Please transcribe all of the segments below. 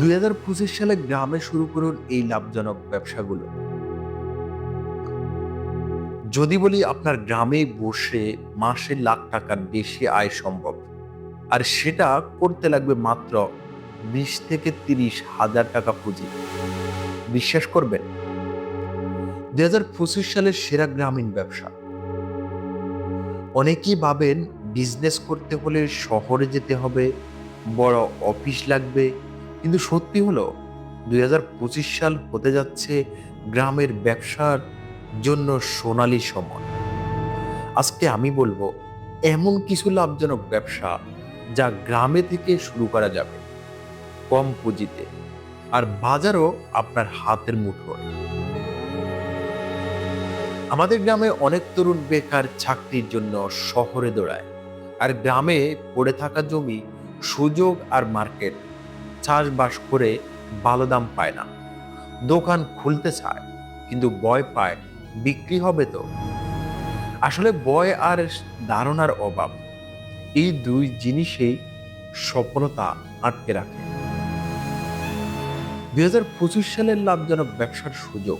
দুই হাজার পঁচিশ সালে গ্রামে শুরু করুন এই লাভজনক ব্যবসাগুলো। যদি বলি আপনার গ্রামে বসে মাসে লাখ টাকার বেশি আয় সম্ভব, আর সেটা করতে লাগবে মাত্র বিশ থেকে তিরিশ হাজার টাকা পুঁজি। বিশ্বাস করবেন? দুই হাজার পঁচিশ সালের সেরা গ্রামীণ ব্যবসা। অনেকেই ভাবেন, বিজনেস করতে হলে শহরে যেতে হবে, বড় অফিস লাগবে কিন্তু সত্যি হলো, দুই হাজার পঁচিশ সাল হতে যাচ্ছে গ্রামের ব্যবসার জন্য সোনালী সময় আজকে আমি বলব, এমন কিছু লাভজনক ব্যবসা যা গ্রামে থেকে শুরু করা যাবে, কম পুঁজিতে, আর বাজারও আপনার হাতের মুঠোয়। আমাদের গ্রামে অনেক তরুণ বেকার চাকরির জন্য শহরে দৌড়ায়, আর গ্রামে পড়ে থাকা জমি, সুযোগ আর মার্কেট চাষবাস করে ভালো দাম পায় না। দোকান খুলতে চায়, কিন্তু বয় পায়, বিক্রি হবে তো? আসলে বয় আর ধারণার অভাব। এই দুই জিনিসেই সফলতা আটকে রাখে। দুই হাজার পঁচিশ সালের লাভজনক ব্যবসার সুযোগ।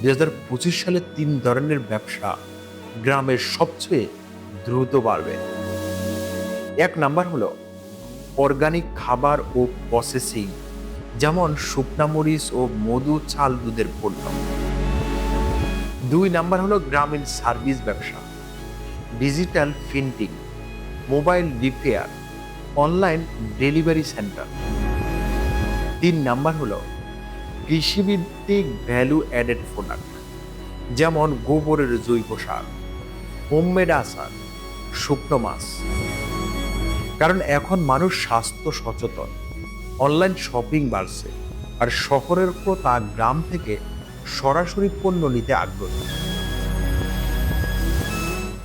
দুই হাজার পঁচিশ সালে তিন ধরনের ব্যবসা গ্রামের সবচেয়ে দ্রুত বাড়বে। এক নাম্বার হলো অর্গানিক খাবার ও প্রসেসিং যেমন শুকনা মরিচ ও মধু চাল দুধের পণ্য দুই নাম্বার হলো গ্রামীণ সার্ভিস ব্যবসা digital printing mobile repair online delivery centre তিন নাম্বার হলো কৃষিভিত্তিক ভ্যালু অ্যাডেড প্রোডাক্ট যেমন গোবরের জৈব সার হোমমেড আচার, শুকনো মাছ। কারণ এখন মানুষ স্বাস্থ্য সচেতন। অনলাইন শপিং বাড়ছে আর শহরের ক্রেতা গ্রাম থেকে সরাসরি পণ্য নিতে আগ্রহী।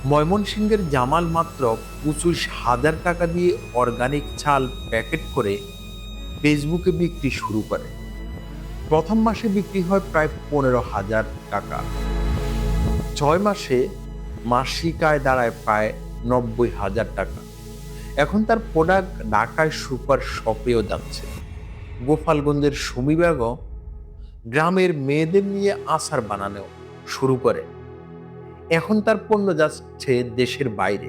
ময়মনসিংহের জামাল মাত্র পঁচিশ হাজার টাকা দিয়ে অর্গানিক চাল প্যাকেট করে ফেসবুকে বিক্রি শুরু করে। প্রথম মাসে বিক্রি হয় প্রায় পনেরো হাজার টাকা। ছয় মাসে মাসিক আয় দাঁড়ায় প্রায় নব্বই হাজার টাকা। এখন তার প্রোডাক্ট ঢাকায় সুপার শপেও যাচ্ছে। গোপালগঞ্জের সুমি গ্রামের মেয়েদের নিয়ে আচার বানানো শুরু করে। এখন তার পণ্য যাচ্ছে দেশের বাইরে।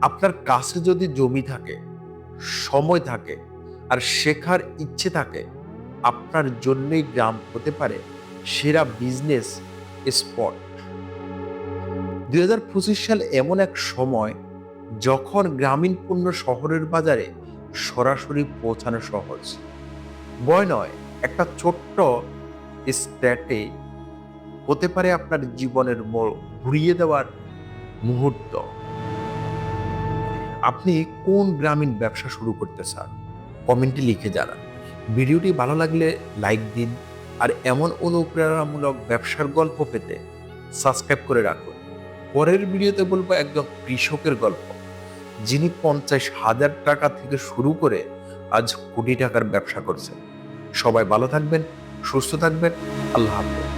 আপনার কাছে যদি জমি থাকে, সময় থাকে আর শেখার ইচ্ছে থাকে, আপনার জন্যই গ্রাম হতে পারে সেরা বিজনেস স্পট। দুই হাজার পঁচিশ সাল এমন এক সময় যখন গ্রামীণ পণ্য শহরের বাজারে সরাসরি পৌঁছানো সহজ। বয় নয়, একটা ছোট্ট স্ট্যাটে হতে পারে আপনার জীবনের মোড় ঘুরিয়ে দেওয়ার মুহূর্ত। আপনি কোন গ্রামীণ ব্যবসা শুরু করতে চান? কমেন্টে লিখে জানান। ভিডিওটি ভালো লাগলে লাইক দিন আর এমন অনুপ্রেরণামূলক ব্যবসার গল্প পেতে সাবস্ক্রাইব করে রাখুন। পরের ভিডিওতে বলব একদম কৃষকের গল্প। যিনি পঞ্চাশ হাজার টাকা থেকে শুরু করে আজ কোটি টাকার ব্যবসা করছেন। সবাই ভালো থাকবেন, সুস্থ থাকবেন। আল্লাহ হাফেজ।